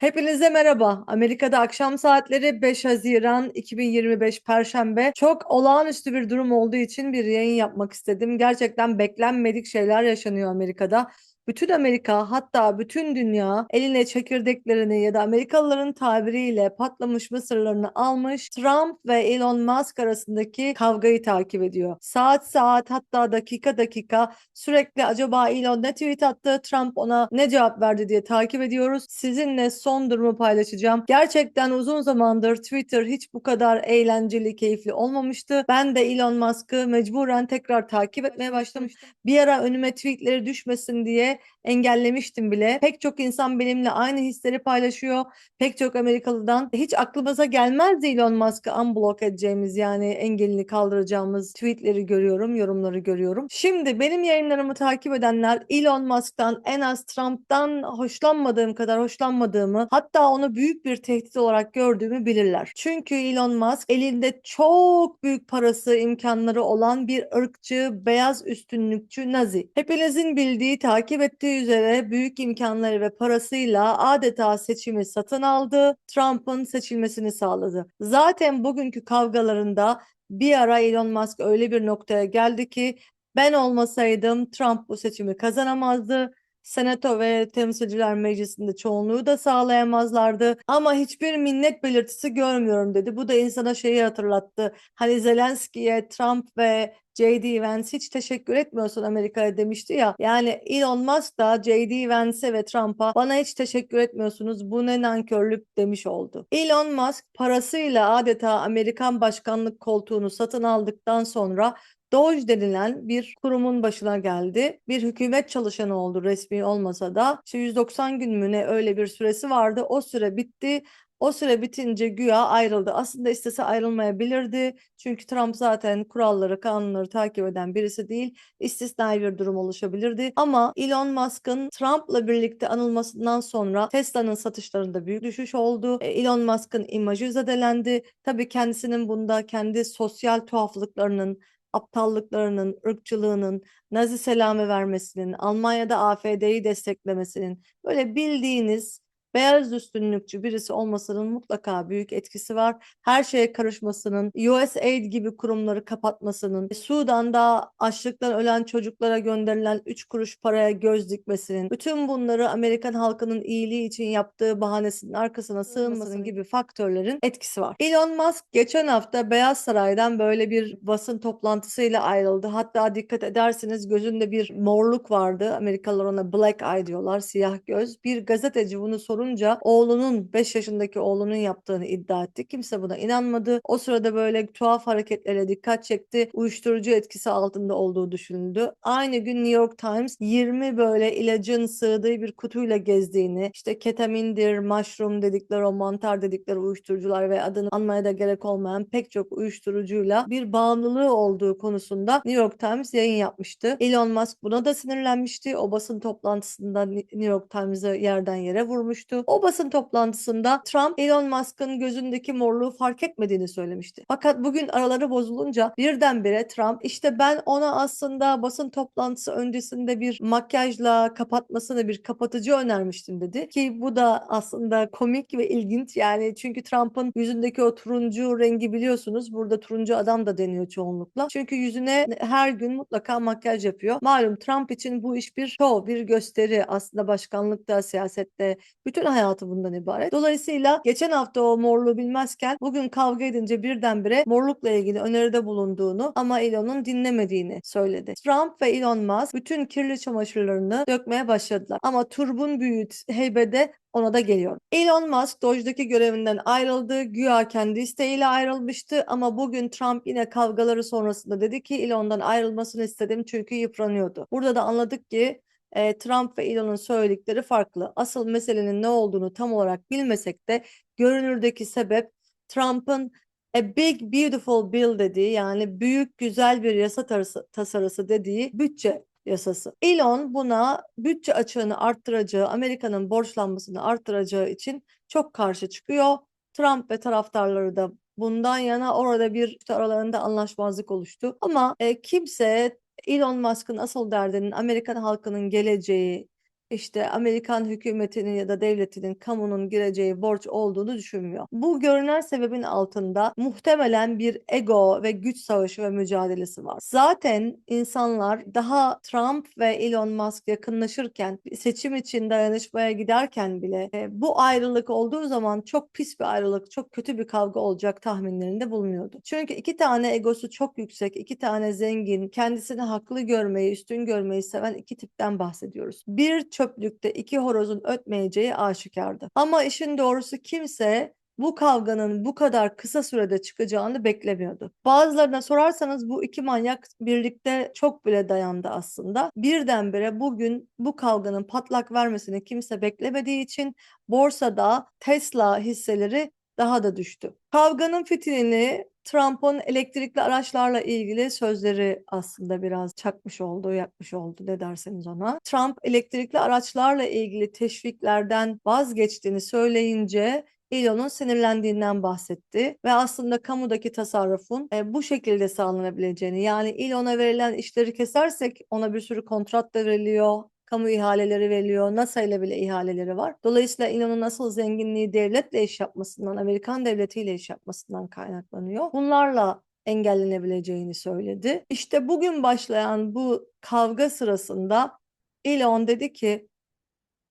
Hepinize merhaba. Amerika'da akşam saatleri 5 Haziran 2025 Perşembe. Çok olağanüstü bir durum olduğu için bir yayın yapmak istedim. Gerçekten beklenmedik şeyler yaşanıyor Amerika'da. Bütün Amerika hatta bütün dünya eline çekirdeklerini ya da Amerikalıların tabiriyle patlamış mısırlarını almış Trump ve Elon Musk arasındaki kavgayı takip ediyor. Saat saat hatta dakika dakika sürekli acaba Elon ne tweet attı Trump ona ne cevap verdi diye takip ediyoruz. Sizinle son durumu paylaşacağım. Gerçekten uzun zamandır Twitter hiç bu kadar eğlenceli, keyifli olmamıştı. Ben de Elon Musk'ı mecburen tekrar takip etmeye başlamıştım. Bir ara önüme tweetleri düşmesin diye engellemiştim bile. Pek çok insan benimle aynı hisleri paylaşıyor. Pek çok Amerikalıdan hiç aklımıza gelmezdi Elon Musk'ı unblock edeceğimiz yani engelini kaldıracağımız tweetleri görüyorum, yorumları görüyorum. Şimdi benim yayınlarımı takip edenler Elon Musk'tan en az Trump'tan hoşlanmadığım kadar hoşlanmadığımı hatta onu büyük bir tehdit olarak gördüğümü bilirler. Çünkü Elon Musk elinde çok büyük parası, imkanları olan bir ırkçı, beyaz üstünlükçü Nazi. Hepinizin bildiği, takip ettiği üzere büyük imkanları ve parasıyla adeta seçimi satın aldı. Trump'ın seçilmesini sağladı. Zaten bugünkü kavgalarında bir ara Elon Musk öyle bir noktaya geldi ki ben olmasaydım Trump bu seçimi kazanamazdı. Senato ve Temsilciler Meclisi'nde çoğunluğu da sağlayamazlardı. Ama hiçbir minnet belirtisi görmüyorum dedi. Bu da insana şeyi hatırlattı. Hani Zelenski'ye Trump ve J.D. Vance hiç teşekkür etmiyorsun Amerika'ya demişti ya. Yani Elon Musk da J.D. Vance'e ve Trump'a bana hiç teşekkür etmiyorsunuz. Bu ne nankörlük demiş oldu. Elon Musk parasıyla adeta Amerikan başkanlık koltuğunu satın aldıktan sonra Doge denilen bir kurumun başına geldi. Bir hükümet çalışanı oldu resmi olmasa da. İşte 190 gün mü ne öyle bir süresi vardı. O süre bitti. O süre bitince güya ayrıldı. Aslında istese ayrılmayabilirdi. Çünkü Trump zaten kuralları, kanunları takip eden birisi değil. İstisnai bir durum oluşabilirdi. Ama Elon Musk'ın Trump'la birlikte anılmasından sonra Tesla'nın satışlarında büyük düşüş oldu. E, Elon Musk'ın imajı zedelendi. Tabii kendisinin bunda kendi sosyal tuhaflıklarının aptallıklarının, ırkçılığının, Nazi selamı vermesinin, Almanya'da AfD'yi desteklemesinin böyle bildiğiniz beyaz üstünlükçü birisi olmasının mutlaka büyük etkisi var. Her şeye karışmasının, USAID gibi kurumları kapatmasının, Sudan'da açlıktan ölen çocuklara gönderilen 3 kuruş paraya göz dikmesinin, bütün bunları Amerikan halkının iyiliği için yaptığı bahanesinin arkasına sığınmasının gibi faktörlerin etkisi var. Elon Musk geçen hafta Beyaz Saray'dan böyle bir basın toplantısıyla ayrıldı. Hatta dikkat ederseniz gözünde bir morluk vardı. Amerikalılar ona black eye diyorlar, siyah göz. Bir gazeteci bunu soru sorunca oğlunun 5 yaşındaki oğlunun yaptığını iddia etti. Kimse buna inanmadı. O sırada böyle tuhaf hareketlere dikkat çekti. Uyuşturucu etkisi altında olduğu düşünüldü. Aynı gün New York Times 20 böyle ilacın sığdığı bir kutuyla gezdiğini, işte ketamindir, mushroom dedikleri o mantar dedikleri uyuşturucular ve adını anmaya da gerek olmayan pek çok uyuşturucuyla bir bağımlılığı olduğu konusunda New York Times yayın yapmıştı. Elon Musk buna da sinirlenmişti. O basın toplantısında New York Times'ı yerden yere vurmuştu konuştu. O basın toplantısında Trump Elon Musk'ın gözündeki morluğu fark etmediğini söylemişti. Fakat bugün araları bozulunca birdenbire Trump işte ben ona aslında basın toplantısı öncesinde bir makyajla kapatmasını bir kapatıcı önermiştim dedi. Ki bu da aslında komik ve ilginç yani çünkü Trump'ın yüzündeki o turuncu rengi biliyorsunuz. Burada turuncu adam da deniyor çoğunlukla. Çünkü yüzüne her gün mutlaka makyaj yapıyor. Malum Trump için bu iş bir show, bir gösteri. Aslında başkanlıkta, siyasette bütün bütün hayatı bundan ibaret. Dolayısıyla geçen hafta o morluğu bilmezken bugün kavga edince birdenbire morlukla ilgili öneride bulunduğunu ama Elon'un dinlemediğini söyledi. Trump ve Elon Musk bütün kirli çamaşırlarını dökmeye başladılar. Ama turbun büyüğü heybede ona da geliyor. Elon Musk Doge'daki görevinden ayrıldı. Güya kendi isteğiyle ayrılmıştı ama bugün Trump yine kavgaları sonrasında dedi ki Elon'dan ayrılmasını istedim çünkü yıpranıyordu. Burada da anladık ki e, Trump ve Elon'un söyledikleri farklı. Asıl meselenin ne olduğunu tam olarak bilmesek de görünürdeki sebep Trump'ın A Big Beautiful Bill dediği yani büyük güzel bir yasa tasarısı dediği bütçe yasası. Elon buna bütçe açığını arttıracağı, Amerika'nın borçlanmasını arttıracağı için çok karşı çıkıyor. Trump ve taraftarları da bundan yana orada bir aralarında anlaşmazlık oluştu. Ama e, kimse Elon Musk'ın asıl derdinin Amerikan halkının geleceği, işte Amerikan hükümetinin ya da devletinin kamunun gireceği borç olduğunu düşünmüyor. Bu görünen sebebin altında muhtemelen bir ego ve güç savaşı ve mücadelesi var. Zaten insanlar daha Trump ve Elon Musk yakınlaşırken seçim için dayanışmaya giderken bile e, bu ayrılık olduğu zaman çok pis bir ayrılık, çok kötü bir kavga olacak tahminlerinde bulunuyordu. Çünkü iki tane egosu çok yüksek, iki tane zengin, kendisini haklı görmeyi, üstün görmeyi seven iki tipten bahsediyoruz. Bir çöplükte iki horozun ötmeyeceği aşikardı. Ama işin doğrusu kimse bu kavganın bu kadar kısa sürede çıkacağını beklemiyordu. Bazılarına sorarsanız bu iki manyak birlikte çok bile dayandı aslında. Birdenbire bugün bu kavganın patlak vermesini kimse beklemediği için borsada Tesla hisseleri daha da düştü. Kavganın fitilini Trump'ın elektrikli araçlarla ilgili sözleri aslında biraz çakmış oldu, yakmış oldu ne derseniz ona. Trump elektrikli araçlarla ilgili teşviklerden vazgeçtiğini söyleyince Elon'un sinirlendiğinden bahsetti ve aslında kamudaki tasarrufun e, bu şekilde sağlanabileceğini yani Elon'a verilen işleri kesersek ona bir sürü kontrat da veriliyor, kamu ihaleleri veriliyor. NASA ile bile ihaleleri var. Dolayısıyla İnan'ın nasıl zenginliği devletle iş yapmasından, Amerikan devletiyle iş yapmasından kaynaklanıyor. Bunlarla engellenebileceğini söyledi. İşte bugün başlayan bu kavga sırasında Elon dedi ki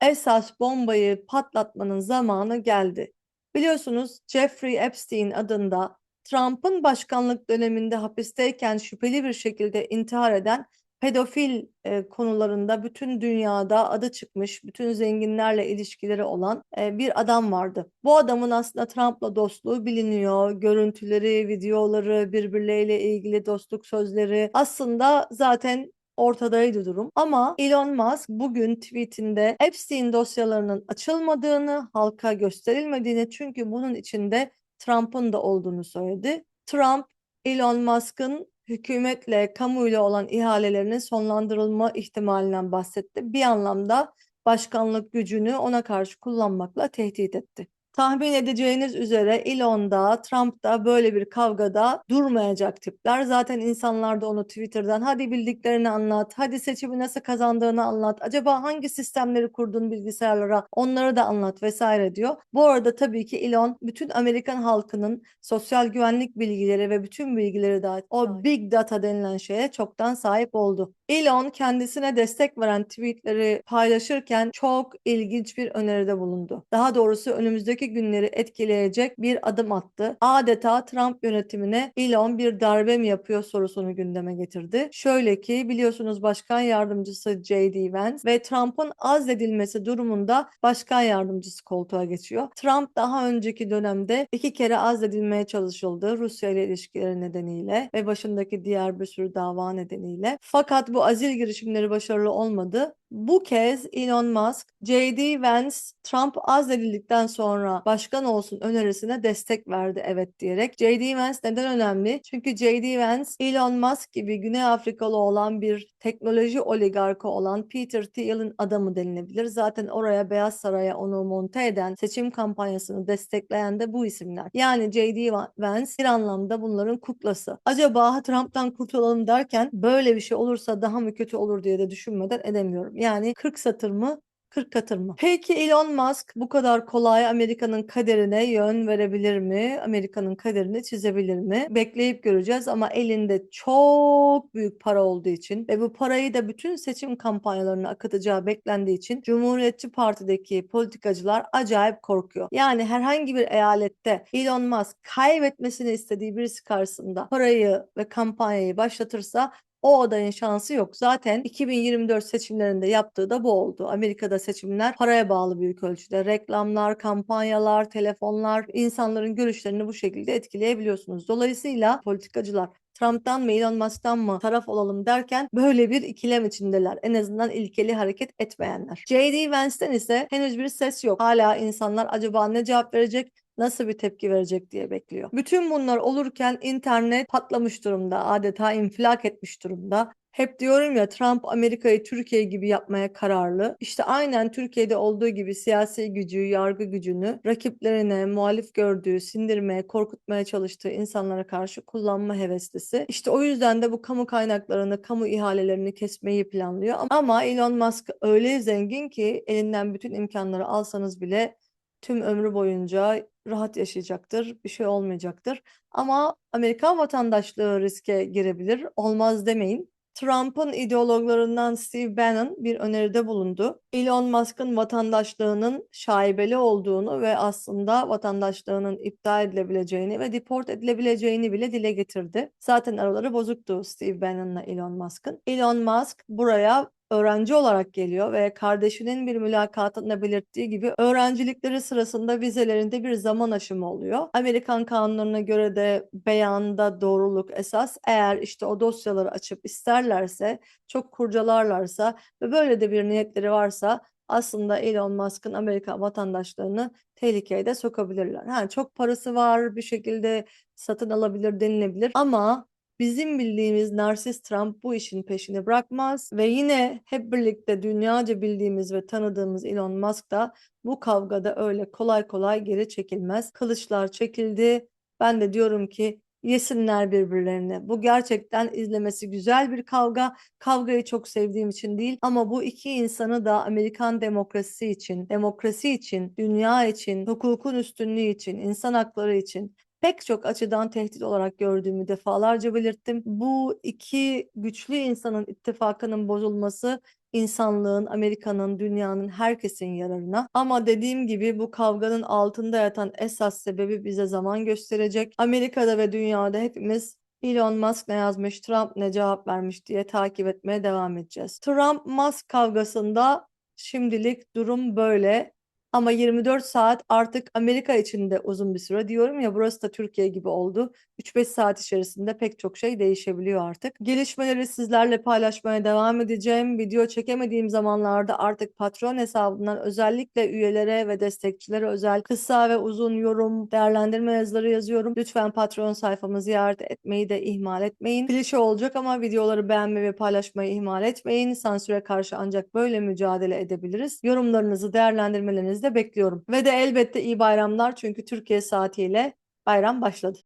esas bombayı patlatmanın zamanı geldi. Biliyorsunuz Jeffrey Epstein adında Trump'ın başkanlık döneminde hapisteyken şüpheli bir şekilde intihar eden pedofil e, konularında bütün dünyada adı çıkmış, bütün zenginlerle ilişkileri olan e, bir adam vardı. Bu adamın aslında Trump'la dostluğu biliniyor. Görüntüleri, videoları, birbirleriyle ilgili dostluk sözleri aslında zaten ortadaydı durum. Ama Elon Musk bugün tweetinde Epstein dosyalarının açılmadığını, halka gösterilmediğini çünkü bunun içinde Trump'ın da olduğunu söyledi. Trump, Elon Musk'ın hükümetle, kamuyla olan ihalelerinin sonlandırılma ihtimalinden bahsetti. Bir anlamda başkanlık gücünü ona karşı kullanmakla tehdit etti. Tahmin edeceğiniz üzere Elon'da, Trump'da böyle bir kavgada durmayacak tipler. Zaten insanlar da onu Twitter'dan hadi bildiklerini anlat, hadi seçimi nasıl kazandığını anlat, acaba hangi sistemleri kurdun bilgisayarlara onları da anlat vesaire diyor. Bu arada tabii ki Elon bütün Amerikan halkının sosyal güvenlik bilgileri ve bütün bilgileri dahil o big data denilen şeye çoktan sahip oldu. Elon kendisine destek veren tweetleri paylaşırken çok ilginç bir öneride bulundu. Daha doğrusu önümüzdeki günleri etkileyecek bir adım attı. Adeta Trump yönetimine Elon bir darbe mi yapıyor sorusunu gündeme getirdi. Şöyle ki biliyorsunuz başkan yardımcısı J.D. Vance ve Trump'ın azledilmesi durumunda başkan yardımcısı koltuğa geçiyor. Trump daha önceki dönemde iki kere azledilmeye çalışıldı Rusya ile ilişkileri nedeniyle ve başındaki diğer bir sürü dava nedeniyle. Fakat bu azil girişimleri başarılı olmadı. Bu kez Elon Musk, J.D. Vance Trump azledildikten sonra başkan olsun önerisine destek verdi evet diyerek. J.D. Vance neden önemli? Çünkü J.D. Vance Elon Musk gibi Güney Afrikalı olan bir teknoloji oligarkı olan Peter Thiel'in adamı denilebilir. Zaten oraya Beyaz Saray'a onu monte eden, seçim kampanyasını destekleyen de bu isimler. Yani J.D. Vance bir anlamda bunların kuklası. Acaba Trump'tan kurtulalım derken böyle bir şey olursa daha mı kötü olur diye de düşünmeden edemiyorum. Yani 40 satır mı 40 katır mı? Peki Elon Musk bu kadar kolay Amerika'nın kaderine yön verebilir mi? Amerika'nın kaderini çizebilir mi? Bekleyip göreceğiz ama elinde çok büyük para olduğu için ve bu parayı da bütün seçim kampanyalarına akıtacağı beklendiği için Cumhuriyetçi Parti'deki politikacılar acayip korkuyor. Yani herhangi bir eyalette Elon Musk kaybetmesini istediği birisi karşısında parayı ve kampanyayı başlatırsa o adayın şansı yok. Zaten 2024 seçimlerinde yaptığı da bu oldu. Amerika'da seçimler paraya bağlı büyük ölçüde. Reklamlar, kampanyalar, telefonlar insanların görüşlerini bu şekilde etkileyebiliyorsunuz. Dolayısıyla politikacılar Trump'tan mı Elon Musk'tan mı taraf olalım derken böyle bir ikilem içindeler. En azından ilkeli hareket etmeyenler. J.D. Vance'ten ise henüz bir ses yok. Hala insanlar acaba ne cevap verecek? Nasıl bir tepki verecek diye bekliyor. Bütün bunlar olurken internet patlamış durumda. Adeta infilak etmiş durumda. Hep diyorum ya Trump Amerika'yı Türkiye gibi yapmaya kararlı. İşte aynen Türkiye'de olduğu gibi siyasi gücü, yargı gücünü rakiplerine, muhalif gördüğü, sindirmeye, korkutmaya çalıştığı insanlara karşı kullanma heveslisi. İşte o yüzden de bu kamu kaynaklarını, kamu ihalelerini kesmeyi planlıyor. Ama Elon Musk öyle zengin ki elinden bütün imkanları alsanız bile tüm ömrü boyunca rahat yaşayacaktır, bir şey olmayacaktır. Ama Amerikan vatandaşlığı riske girebilir. Olmaz demeyin. Trump'ın ideologlarından Steve Bannon bir öneride bulundu. Elon Musk'ın vatandaşlığının şaibeli olduğunu ve aslında vatandaşlığının iptal edilebileceğini ve deport edilebileceğini bile dile getirdi. Zaten araları bozuktu Steve Bannon'la Elon Musk'ın. Elon Musk buraya öğrenci olarak geliyor ve kardeşinin bir mülakatında belirttiği gibi öğrencilikleri sırasında vizelerinde bir zaman aşımı oluyor. Amerikan kanunlarına göre de beyanda doğruluk esas. Eğer işte o dosyaları açıp isterlerse, çok kurcalarlarsa ve böyle de bir niyetleri varsa aslında Elon Musk'ın Amerika vatandaşlığını tehlikeye de sokabilirler. Ha, çok parası var bir şekilde satın alabilir denilebilir ama Bizim bildiğimiz narsist Trump bu işin peşini bırakmaz ve yine hep birlikte dünyaca bildiğimiz ve tanıdığımız Elon Musk da bu kavgada öyle kolay kolay geri çekilmez. Kılıçlar çekildi. Ben de diyorum ki yesinler birbirlerini. Bu gerçekten izlemesi güzel bir kavga. Kavgayı çok sevdiğim için değil ama bu iki insanı da Amerikan demokrasisi için, demokrasi için, dünya için, hukukun üstünlüğü için, insan hakları için pek çok açıdan tehdit olarak gördüğümü defalarca belirttim. Bu iki güçlü insanın ittifakının bozulması insanlığın, Amerika'nın, dünyanın, herkesin yararına. Ama dediğim gibi bu kavganın altında yatan esas sebebi bize zaman gösterecek. Amerika'da ve dünyada hepimiz Elon Musk ne yazmış, Trump ne cevap vermiş diye takip etmeye devam edeceğiz. Trump-Musk kavgasında şimdilik durum böyle. Ama 24 saat artık Amerika için de uzun bir süre diyorum ya burası da Türkiye gibi oldu. 3-5 saat içerisinde pek çok şey değişebiliyor artık. Gelişmeleri sizlerle paylaşmaya devam edeceğim. Video çekemediğim zamanlarda artık patron hesabından özellikle üyelere ve destekçilere özel kısa ve uzun yorum, değerlendirme yazıları yazıyorum. Lütfen patron sayfamı ziyaret etmeyi de ihmal etmeyin. Klişe olacak ama videoları beğenmeyi ve paylaşmayı ihmal etmeyin. Sansüre karşı ancak böyle mücadele edebiliriz. Yorumlarınızı, değerlendirmelerinizi de bekliyorum. Ve de elbette iyi bayramlar çünkü Türkiye saatiyle bayram başladı.